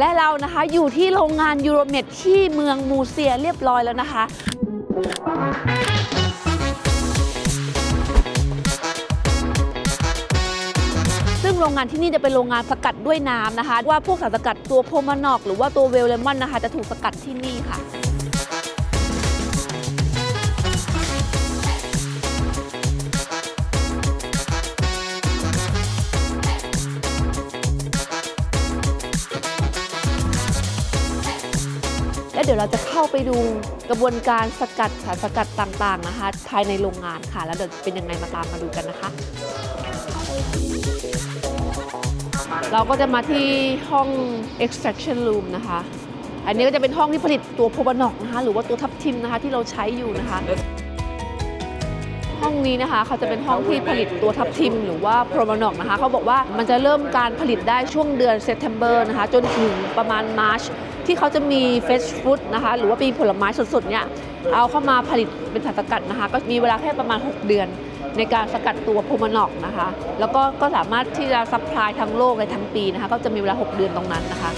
และเรานะคะอยู่ที่โรงงานยูโรเมดที่เมืองมูเซียเรียบร้อยแล้วนะคะ ซึ่งโรงงานที่นี่จะเป็นโรงงานสกัดด้วยน้ำนะคะ ว่าพวกสารสกัดตัวโพมานอก หรือว่าตัวเวลเลมอนนะคะ จะถูกสกัดที่นี่ค่ะ และเดี๋ยวเราจะเข้าไปดูกระบวนการสกัดสารสกัดต่างๆนะคะ ภายในโรงงานค่ะ แล้วเดี๋ยวเป็นยังไงมาตามมาดูกันนะคะ เราก็จะมาที่ห้อง extraction room นะคะ อันนี้ก็จะเป็นห้องที่ผลิตตัวโพบานอกนะคะ หรือว่าตัวทับทิมนะคะที่เราใช้อยู่นะคะ ห้องนี้นะคะเขาจะเป็นห้องที่ผลิตตัวทับทิม หรือว่าโพรมานอกนะคะเขาบอกว่ามันจะเริ่มการผลิตได้ช่วงเดือนเซปเทมเบอร์นะคะ จนถึงประมาณมาร์ช ที่เขาจะมีเฟสฟู้ดนะคะ หรือว่าปีผลไม้สดๆเนี่ยเอาเข้ามาผลิตเป็นสารสกัดนะคะ ก็มีเวลาแค่ประมาณ 6 เดือน ในการสกัดตัวโพมานอกนะคะ แล้วก็ก็สามารถที่จะซัพพลายทั้งโลกเลยทั้งปีนะคะ ก็จะมีเวลา 6 เดือนตรงนั้นนะคะ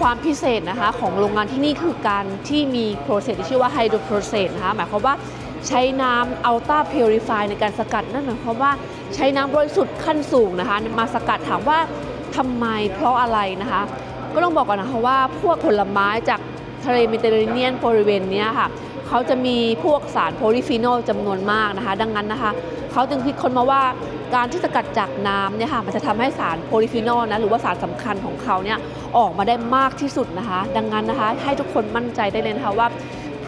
ความพิเศษนะคะของโรงงานที่นี่คือการที่มีโปรเซสที่ชื่อว่าไฮโดรโปรเซสนะคะหมายความว่า ใช้น้ำอัลต้าพิวริฟายในการสกัดนั่นหมายความว่าใช้น้ำบริสุทธิ์ขั้นสูงนะคะ มาสกัดถามว่าทำไมเพราะอะไรนะคะ ก็ต้องบอกก่อนนะคะว่าพวกผลไม้จากทะเลเมดิเตอร์เรเนียนบริเวณนี้ค่ะเขาจะมีพวกสารโพลีฟีนอลจำนวนมากนะคะ ดังนั้นนะคะเขาจึงคิดค้นมาว่าการที่สกัดจากน้ำเนี่ยค่ะมันจะทำให้สารโพลีฟีนอลนะหรือว่าสารสำคัญของเขาเนี่ยออกมาได้มากที่สุดนะคะ ดังนั้นนะคะให้ทุกคนมั่นใจได้เลยนะคะว่า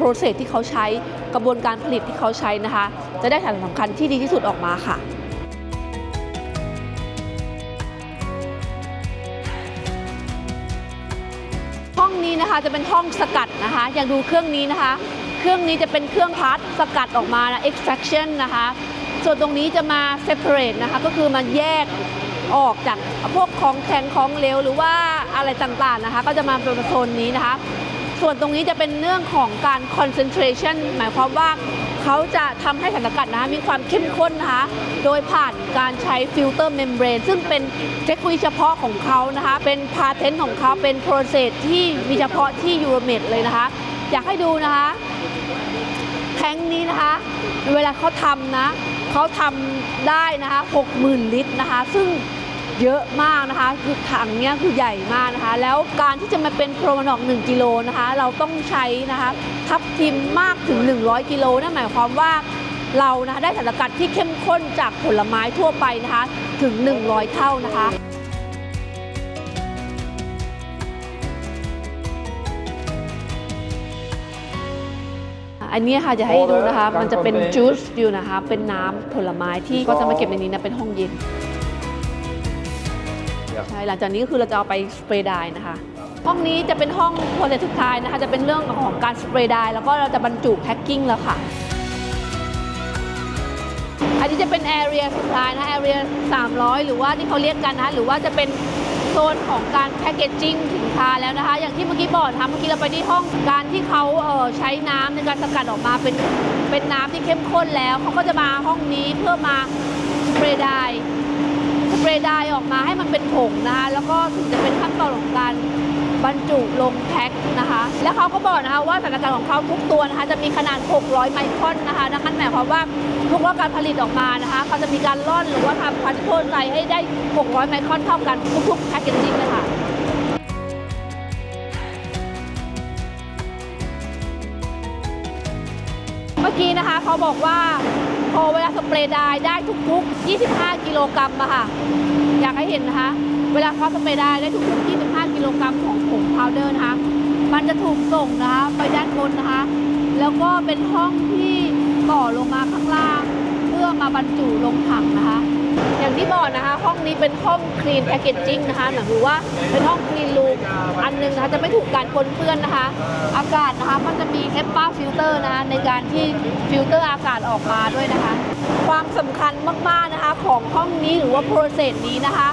โปรเซสที่เขาใช้กระบวนการผลิตที่เขาใช้นะคะ จะได้สารสำคัญที่ดีที่สุดออกมาค่ะห้องนี้นะคะจะเป็นห้องสกัดนะคะอย่างดูเครื่องนี้นะคะ เครื่องนี้จะเป็นเครื่องพัดสกัดออกมานะ extraction นะคะ ส่วนตรงนี้จะมา separate นะคะก็คือมาแยกออกจากพวกของแข็งของเหลวหรือว่าอะไรต่างๆนะคะ ก็จะมาเป็นโซนนี้นะคะ ส่วนตรงนี้จะเป็นเรื่องของการ concentration หมายความว่าเขาจะทำให้สารสกัดนะคะมีความเข้มข้นนะคะ โดยผ่านการใช้ฟิลเตอร์เมมเบรนซึ่งเป็นเทคโนโลยีเฉพาะของเขานะคะ เป็นพาเทนต์ของเขาเป็นโปรเซสที่มีเฉพาะที่ยูโรเมดเลยนะคะ อยากให้ดูนะคะแทงนี้นะคะ เวลาเขาทำนะเขาทำได้นะคะ 60,000 ลิตรนะคะ ซึ่ง เยอะมากนะคะ คือถังเนี้ยคือใหญ่มากนะคะ แล้วการที่จะมาเป็นโปรมานอก1กิโลนะคะ เราต้องใช้นะคะทับทิมมากถึง 100 กิโลนั่นหมายความว่าเรานะคะได้สารสกัดที่เข้มข้นจากผลไม้ทั่วไปนะคะถึง 100 เท่านะคะอันนี้ค่ะจะให้ดูนะคะ มันจะเป็นจูสอยู่นะคะ เป็นน้ำผลไม้ที่ก็จะมาเก็บในนี้นะ เป็นห้องเย็น ใช่หลังจากนี้ก็คือเราจะเอาไปสเปรย์ดร์นะคะ ห้องนี้จะเป็นห้องโปรเซสสุดท้ายนะคะ จะเป็นเรื่องของการสเปรย์ดร์แล้วก็เราจะบรรจุแพ็คกิ้งแล้วค่ะ อันนี้จะเป็นแอเรียสุดท้ายนะแอเรีย300 หรือว่าที่เขาเรียกกันนะคะหรือว่าจะเป็นโซนของการแพคเกจจิ้งสินค้าแล้วนะคะ อย่างที่เมื่อกี้บอกนะคะเมื่อกี้เราไปที่ห้องการที่เขาเอ่อใช้น้ำในการสกัดออกมาเป็นเป็นน้ำที่เข้มข้นแล้วเขาก็จะมาห้องนี้เพื่อมาสเปรย์ดร์ส เปรย์ดายออกมาให้มันเป็นผงนะคะแล้วก็ถึงจะเป็นขั้นตอนของการบรรจุลงแพ็คนะคะ แล้วเขาก็บอกนะคะว่าสถานการณ์ของเขาทุกตัวนะคะจะมีขนาด 600 ไมครอนนะคะดังนั้นหมายความว่าทุกว่าการผลิตออกมานะคะเขาจะมีการร่อนหรือว่าทำพาร์ติเคิลไซให้ได้ 600 ไมครอนเท่ากันทุกๆแพ็กเกจจิ้งเลยค่ะ เมื่อกี้นะคะเขาบอกว่าพอเวลาสเปรย์ได้ได้ทุกๆ 25 กิโลกรัมอะค่ะ อยากให้เห็นนะคะ เวลาเขาสเปรย์ได้ได้ทุกๆ 25 กิโลกรัมของผงพาวเดอร์นะคะ มันจะถูกส่งนะคะไปด้านบนนะคะ แล้วก็เป็นห้องที่ต่อลงมาข้างล่าง พื่อมาบรรจุลงถังนะคะ อย่างที่บอกนะคะ ห้องนี้เป็นห้องคลีนแพคเกจจิ้งนะคะหมายถึงว่าเป็นห้องคลีนรูมอันหนึงนะคะจะไม่ถูกการปนเปื้อนนะคะ อากาศนะคะมันจะมีเอฟป้าฟิลเตอร์นะคะในการที่ฟิลเตอร์อากาศออกมาด้วยนะคะ ความสำคัญมากๆนะคะของห้องนี้หรือว่าโปรเซสนี้นะคะ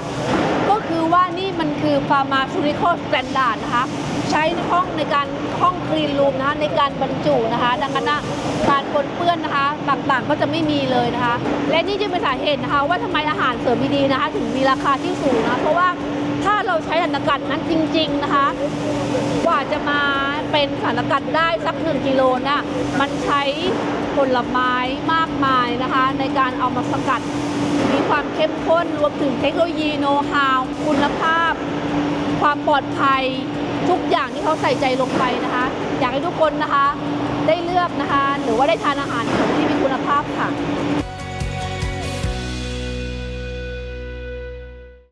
คือว่านี่มันคือ pharmaceutical standard นะคะใช้ในห้องในการห้องคลีนรูมนะคะในการบรรจุนะคะดังนั้นการปนเปื้อนนะคะต่างๆก็จะไม่มีเลยนะคะ และนี่จึงเป็นสาเหตุนะคะ ว่าทำไมอาหารเสริมดีๆนะคะ ถึงมีราคาที่สูงนะเพราะว่าถ้าเราใช้สารสกัดนั้นจริง ๆนะคะ กว่าจะมาเป็นสารสกัดได้สักหนึ่งกิโลน่ะมันใช้ผลไม้มากมายนะคะ ในการเอามาสกัด มีความเข้มข้นรวมถึงเทคโนโลยีโน้ตฮาวคุณภาพ ความปลอดภัยทุกอย่างที่เขาใส่ใจลงไปนะคะ อยากให้ทุกคนนะคะ ได้เลือกนะคะ หรือว่าได้ทานอาหารที่มีคุณภาพค่ะ